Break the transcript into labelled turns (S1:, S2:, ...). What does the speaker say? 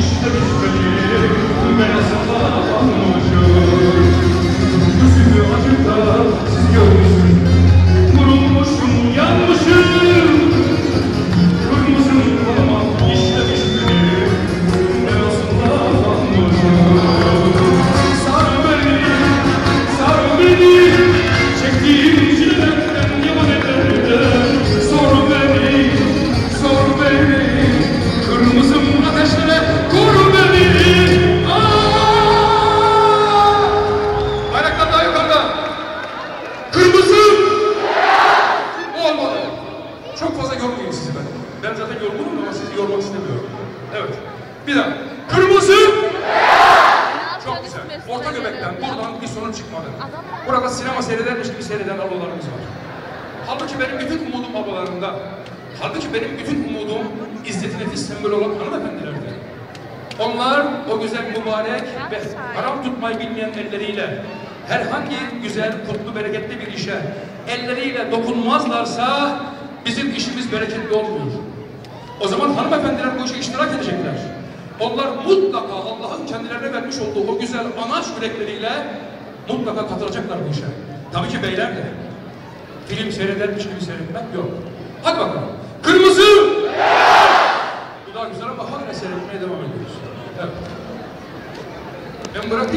S1: işte biz Beyazıt'la anlaşır ben zaten yorgunum ama sizi yormak istemiyorum Evet Bir daha Kırmızı çok güzel. Orta göbekten buradan bir sorun çıkmadı. Burada sinema seyredermiş gibi seyreden ablalarımız var. Halbuki benim bütün umudum ablalarında. Halbuki benim bütün umudum izzet nefis sembolü olan hanımefendilerde. Onlar o güzel mübarek ve haram tutmayı bilmeyen elleriyle herhangi güzel, kutlu, bereketli bir işe elleriyle dokunmazlarsa bizim işimiz bereketli olmuyor. O zaman hanımefendiler bu işe iştirak edecekler. Onlar mutlaka Allah'ın kendilerine vermiş olduğu o güzel anaç yürekleriyle mutlaka katılacaklar bu işe. Tabii ki beyler de. Film seyredermiş gibi seyretmek yok. Hadi bakalım. Kırmızı! Bu daha güzel ama hala seyretmeye devam ediyoruz. Evet. Ben bırakayım.